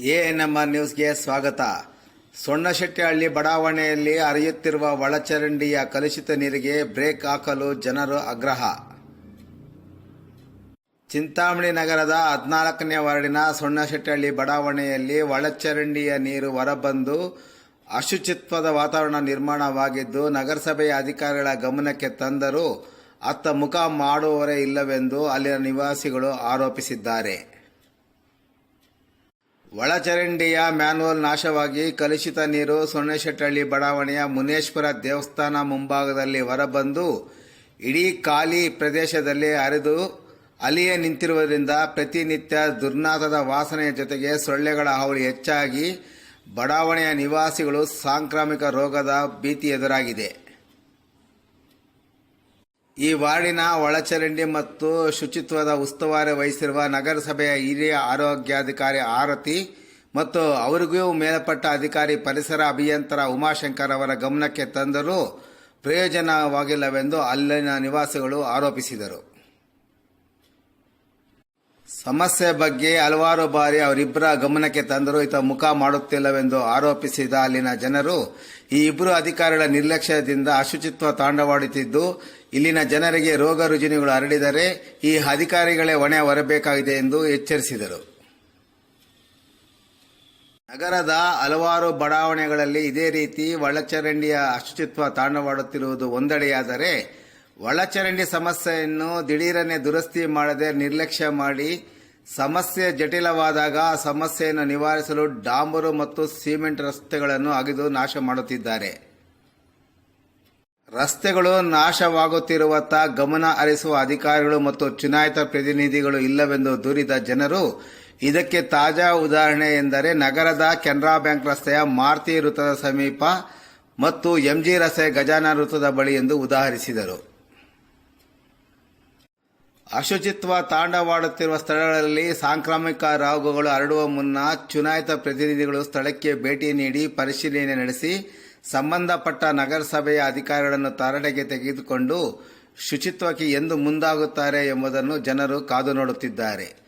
ANMR ನ್ಯೂಸ್ಗೆ ಸ್ವಾಗತ. ಸೊಣ್ಣಶೆಟ್ಟಿಹಳ್ಳಿ ಬಡಾವಣೆಯಲ್ಲಿ ಹರಿಯುತ್ತಿರುವ ಒಳಚರಂಡಿಯ ಕಲುಷಿತ ನೀರಿಗೆ ಬ್ರೇಕ್ ಹಾಕಲು ಜನರು ಆಗ್ರಹ. ಚಿಂತಾಮಣಿ ನಗರದ ಹದಿನಾಲ್ಕನೇ ವಾರ್ಡಿನ ಸೊಣ್ಣಶೆಟ್ಟಿಹಳ್ಳಿ ಬಡಾವಣೆಯಲ್ಲಿ ಒಳಚರಂಡಿಯ ನೀರು ಹೊರಬಂದು ಅಶುಚಿತ್ವದ ವಾತಾವರಣ ನಿರ್ಮಾಣವಾಗಿದ್ದು, ನಗರಸಭೆಯ ಅಧಿಕಾರಿಗಳ ಗಮನಕ್ಕೆ ತಂದರೂ ಅತ್ತ ಮುಖ ಮಾಡುವವರೇ ಇಲ್ಲವೆಂದು ಅಲ್ಲಿನ ನಿವಾಸಿಗಳು ಆರೋಪಿಸಿದ್ದಾರೆ. ಒಳಚರಂಡಿಯ ಮ್ಯಾನ್ಹೋಲ್ ನಾಶವಾಗಿ ಕಲುಷಿತ ನೀರು ಸೊನ್ನೆಶೆಟ್ಟಹಳ್ಳಿ ಬಡಾವಣೆಯ ಮುನೇಶ್ವರ ದೇವಸ್ಥಾನ ಮುಂಭಾಗದಲ್ಲಿ ಹೊರಬಂದು ಇಡೀ ಖಾಲಿ ಪ್ರದೇಶದಲ್ಲಿ ಹರಿದು ಅಲ್ಲಿಯೇ ನಿಂತಿರುವುದರಿಂದ ಪ್ರತಿನಿತ್ಯ ದುರ್ನಾಥದ ವಾಸನೆಯ ಜೊತೆಗೆ ಸೊಳ್ಳೆಗಳ ಹಾವಳಿ ಹೆಚ್ಚಾಗಿ ಬಡಾವಣೆಯ ನಿವಾಸಿಗಳು ಸಾಂಕ್ರಾಮಿಕ ರೋಗದ ಭೀತಿ ಎದುರಾಗಿದೆ. ಈ ವಾರ್ಡಿನ ಒಳಚರಂಡಿ ಮತ್ತು ಶುಚಿತ್ವದ ಉಸ್ತುವಾರಿ ವಹಿಸಿರುವ ನಗರಸಭೆಯ ಹಿರಿಯ ಆರೋಗ್ಯಾಧಿಕಾರಿ ಆರತಿ ಮತ್ತು ಅವರಿಗೂ ಮೇಲ್ಪಟ್ಟ ಅಧಿಕಾರಿ ಪರಿಸರ ಅಭಿಯಂತರ ಉಮಾಶಂಕರ್ ಅವರ ಗಮನಕ್ಕೆ ತಂದರೂ ಪ್ರಯೋಜನವಾಗಿಲ್ಲವೆಂದು ಅಲ್ಲಿನ ನಿವಾಸಿಗಳು ಆರೋಪಿಸಿದರು. ಸಮಸ್ಯೆ ಬಗ್ಗೆ ಹಲವಾರು ಬಾರಿ ಅವರಿಬ್ಬರ ಗಮನಕ್ಕೆ ತಂದರೂ ಈತ ಮುಖ ಮಾಡುತ್ತಿಲ್ಲವೆಂದು ಆರೋಪಿಸಿದ ಅಲ್ಲಿನ ಜನರು. ಈ ಇಬ್ಬರು ಅಧಿಕಾರಿಗಳ ನಿರ್ಲಕ್ಷ್ಯದಿಂದ ಅಶುಚಿತ್ವ ತಾಂಡವಾಡುತ್ತಿದ್ದು, ಇಲ್ಲಿನ ಜನರಿಗೆ ರೋಗ ರುಜಿನಿಗಳು ಹರಡಿದರೆ ಈ ಅಧಿಕಾರಿಗಳೇ ಹೊಣೆ ಹೊರಬೇಕಾಗಿದೆ ಎಂದು ಎಚ್ಚರಿಸಿದರು. ನಗರದ ಹಲವಾರು ಬಡಾವಣೆಗಳಲ್ಲಿ ಇದೇ ರೀತಿ ಒಳಚರಂಡಿಯ ಅಶುಚಿತ್ವ ತಾಂಡವಾಡುತ್ತಿರುವುದು ಒಂದೆಡೆಯಾದರೆ ಒಳಚರಂಡಿ ಸಮಸ್ಯೆಯನ್ನು ದಿಢೀರನೆ ದುರಸ್ತಿ ಮಾಡದೆ ನಿರ್ಲಕ್ಷ್ಯ ಮಾಡಿ ಸಮಸ್ಯೆ ಜಟಿಲವಾದಾಗ ಆ ಸಮಸ್ಯೆಯನ್ನು ನಿವಾರಿಸಲು ಡಾಂಬರು ಮತ್ತು ಸಿಮೆಂಟ್ ರಸ್ತೆಗಳನ್ನು ಅಗೆದು ನಾಶ ಮಾಡುತ್ತಿದ್ದಾರೆ. ರಸ್ತೆಗಳು ನಾಶವಾಗುತ್ತಿರುವತ್ತ ಗಮನ ಹರಿಸುವ ಅಧಿಕಾರಿಗಳು ಮತ್ತು ಚುನಾಯಿತ ಪ್ರತಿನಿಧಿಗಳು ಇಲ್ಲವೆಂದು ದೂರಿದ ಜನರು, ಇದಕ್ಕೆ ತಾಜಾ ಉದಾಹರಣೆ ಎಂದರೆ ನಗರದ ಕೆನರಾ ಬ್ಯಾಂಕ್ ರಸ್ತೆಯ ಮಾರುತಿ ವೃತ್ತದ ಸಮೀಪ ಮತ್ತು ಎಂಜಿ ರಸ್ತೆ ಗಜಾನ ವೃತ್ತದ ಬಳಿ ಎಂದು ಉದಾಹರಿಸಿದರು. ಅಶುಚಿತ್ವ ತಾಂಡವಾಡುತ್ತಿರುವ ಸ್ಥಳಗಳಲ್ಲಿ ಸಾಂಕ್ರಾಮಿಕ ರೋಗಗಳು ಹರಡುವ ಮುನ್ನ ಚುನಾಯಿತ ಪ್ರತಿನಿಧಿಗಳು ಸ್ಥಳಕ್ಕೆ ಭೇಟಿ ನೀಡಿ ಪರಿಶೀಲನೆ ನಡೆಸಿ ಸಂಬಂಧಪಟ್ಟ ನಗರಸಭೆಯ ಅಧಿಕಾರಿಗಳನ್ನು ತರಾಟೆಗೆ ತೆಗೆದುಕೊಂಡು ಶುಚಿತ್ವಕ್ಕೆ ಎಂದು ಮುಂದಾಗುತ್ತಾರೆ ಎಂಬುದನ್ನು ಜನರು ಕಾದು ನೋಡುತ್ತಿದ್ದಾರೆ.